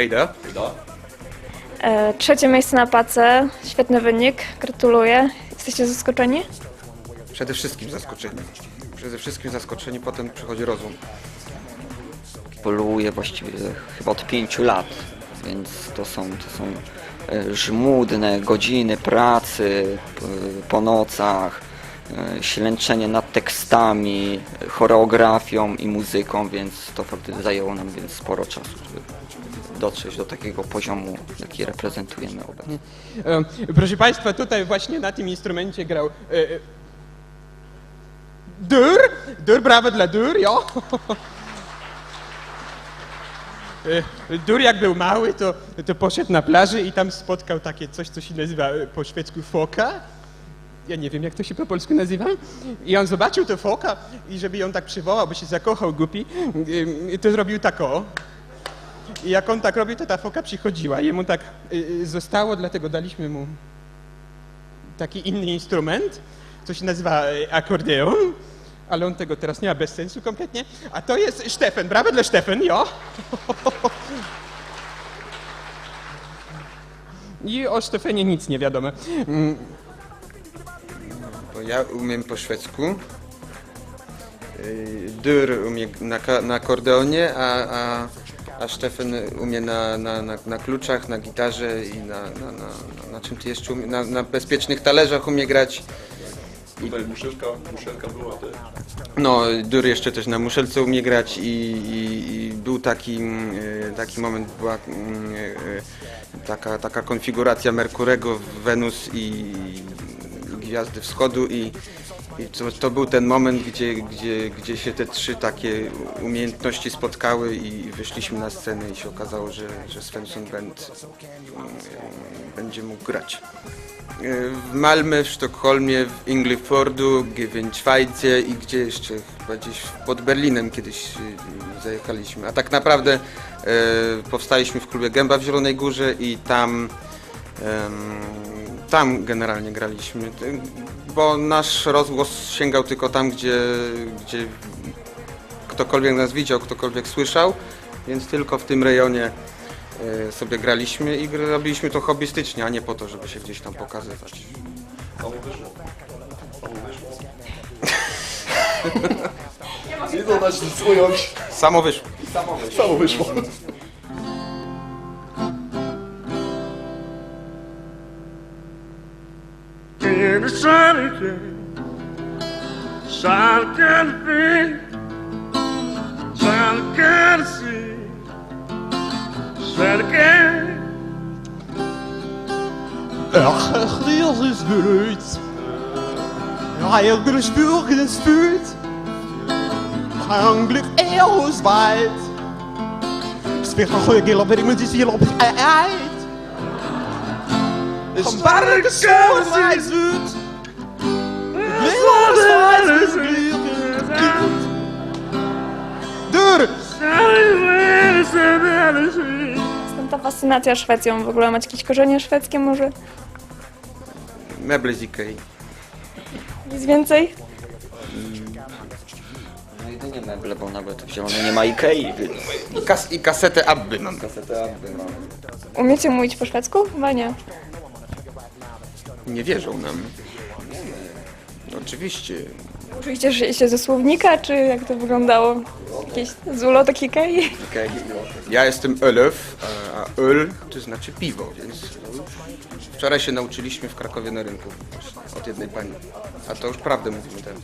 Hey there. Hey. E, trzecie miejsce na pace, świetny wynik, gratuluję. Jesteście zaskoczeni? Przede wszystkim zaskoczeni. Przede wszystkim zaskoczeni, potem przychodzi rozum. poluję właściwie chyba od pięciu lat, więc to są, to są e, żmudne godziny pracy po nocach, ślęczenie nad tekstami, e, choreografią i muzyką, więc to faktycznie zajęło nam więc sporo czasu, żeby dotrzeć do takiego poziomu, jaki reprezentujemy obecnie. E, Proszę Państwa, tutaj właśnie na tym instrumencie grał e, e, Dur, Dur, brawo dla Dur, jo. E, Dur jak był mały, to, to poszedł na plaży i tam spotkał takie coś, co się nazywa e, po szwedzku foka. Ja nie wiem, jak to się po polsku nazywa. I on zobaczył to foka i żeby ją tak przywołał, bo się zakochał głupi, to zrobił tak o. I jak on tak robił, to ta foka przychodziła. Jemu tak y, y, zostało, dlatego daliśmy mu taki inny instrument, co się nazywa y, akordeon, ale on tego teraz nie ma bez sensu kompletnie. A to jest Stefan. Brawo dla Stefan, jo. I o Stefanie nic nie wiadomo. Bo ja umiem po szwedzku. Yy, Dur umie na, na akordeonie, a, a, a Stefan umie na, na, na, na kluczach, na gitarze i na, na, na, na, czym ty jeszcze umie? Na, na bezpiecznych talerzach umie grać. Tutaj muszelka, muszelka była też. No, Dur jeszcze też na muszelce umie grać i, i, i był taki, mm, y, taki moment, była mm, y, y, taka, taka konfiguracja Merkurego, Wenus i Gwiazdy Wschodu i, i to, to był ten moment, gdzie, gdzie, gdzie się te trzy takie umiejętności spotkały i wyszliśmy na scenę i się okazało, że, że Svensson Band mm, będzie mógł grać w Malmö, w Sztokholmie, w Inglefordu, Gewinschweidzie i gdzie jeszcze, chyba gdzieś pod Berlinem kiedyś y, zajechaliśmy. A tak naprawdę e, powstaliśmy w klubie Gęba w Zielonej Górze i tam, tam generalnie graliśmy, bo nasz rozgłos sięgał tylko tam, gdzie, gdzie ktokolwiek nas widział, ktokolwiek słyszał, więc tylko w tym rejonie e, sobie graliśmy i robiliśmy to hobbystycznie, a nie po to, żeby się gdzieś tam pokazywać. Samo wyszło. Samo wyszło. Nie to dać nic ująć. Samo wyszło. Samo wyszło. In the sincerity Some can feel, some can see can Ach, is beruut. Ja, ich bin spürig, das fühlt. Kein Glück, er ist weit. Es wird noch heute gelaufen, hier laufen. eit. Een es ist. Fascynacja Szwecją? W ogóle macie jakieś korzenie szwedzkie może? Meble z Ikei. Nic więcej? No jedynie meble, bo nawet w Zielonej nie ma Ikei, więc I, kas I kasetę Abby mam. kasetę Abby mamy. Umiecie mówić po szwedzku? Chyba nie. Nie wierzą nam. Oczywiście. Uczyliście się ze słownika, czy jak to wyglądało? Jakieś zulo takie kei? Ikei, Ja jestem a Öl to znaczy piwo, więc wczoraj się nauczyliśmy w Krakowie na rynku od jednej pani. A to już prawdę mówimy teraz.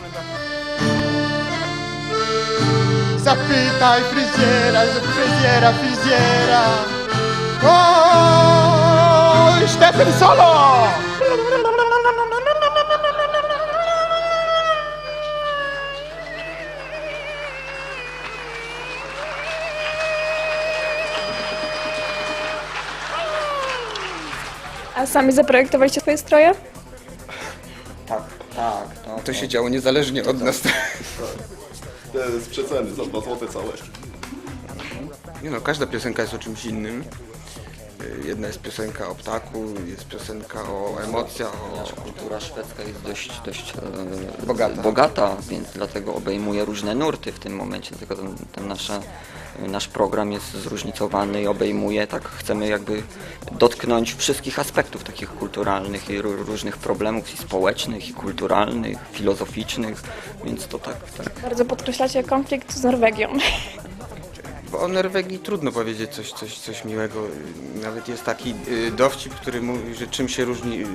Zapytaj fryzjera, fryzjera, fryzjera. Oj, Stefan Solo! A sami zaprojektowaliście swoje stroje? Tak, tak. No, To się działo niezależnie od nas. To jest przeceny, za 2 złote całe. Nie no, każda piosenka jest o czymś innym. Y, Jedna jest piosenka o ptaku, jest piosenka o emocjach, o... Kultura szwedzka jest dość, dość e, Bogata. bogata, więc dlatego obejmuje różne nurty w tym momencie. Dlatego ten, ten nasza, nasz program jest zróżnicowany i obejmuje, tak chcemy jakby dotknąć wszystkich aspektów takich kulturalnych i ró- różnych problemów i społecznych, i kulturalnych, filozoficznych, więc to tak, tak. Bardzo podkreślacie konflikt z Norwegią. Bo o Norwegii trudno powiedzieć coś, coś, coś miłego. Nawet jest taki y, dowcip, który mówi, że czym się różni y,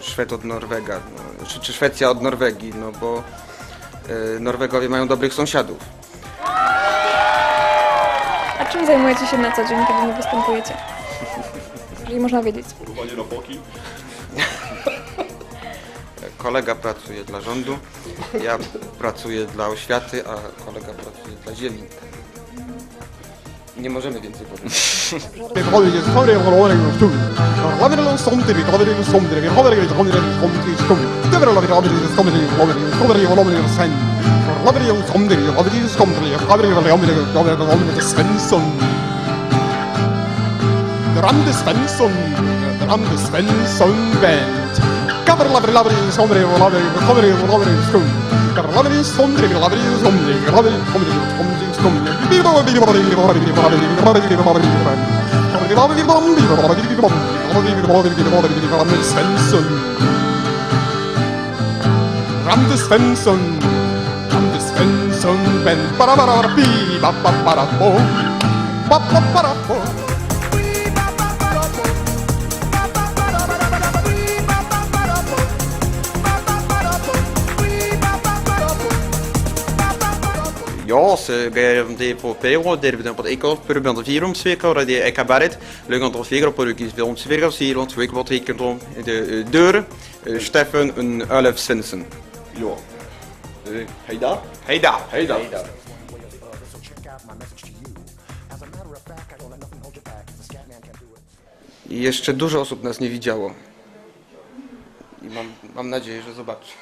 Szwed od Norwega, no, czy, czy Szwecja od Norwegii, no bo y, Norwegowie mają dobrych sąsiadów. A czym zajmujecie się na co dzień, kiedy nie występujecie? Jeżeli można wiedzieć. Polowanie na. Kolega pracuje dla rządu, ja pracuję dla oświaty, a kolega pracuje dla ziemi. Nie możemy więcej powiedzieć. Vi kommer inte ta det från ordning och stund. Vi kommer inte sånt vi kommer inte sånt vi kommer inte kommer inte kommer inte stund. Det vill vi kommer inte kommer inte kommer inte kommer inte kommer inte sen. Kommer inte sånt vi kommer inte kommer inte kommer inte kommer inte kommer inte kommer inte Svensson. Rande Svensson, Rande Svensson band. Kommer inte kommer inte kommer inte kommer inte kommer inte stund. Kommer inte sånt vi kommer inte Randi Svensson. Randi Svensson. Randi Svensson. Ben bara bara bara bi ba ba bara bo. Ba ba bara bo. Die Eka Barret, leuk aan het vier op Rukis, wil om zweker hier, want week wat ik om de deur, Steffen en Ulf Svensson. Jo. Eh, Hej da. Hej daar! Hej da. Jeszcze dużo osób nas nie widziało. I mam, mam nadzieję, że zobaczy.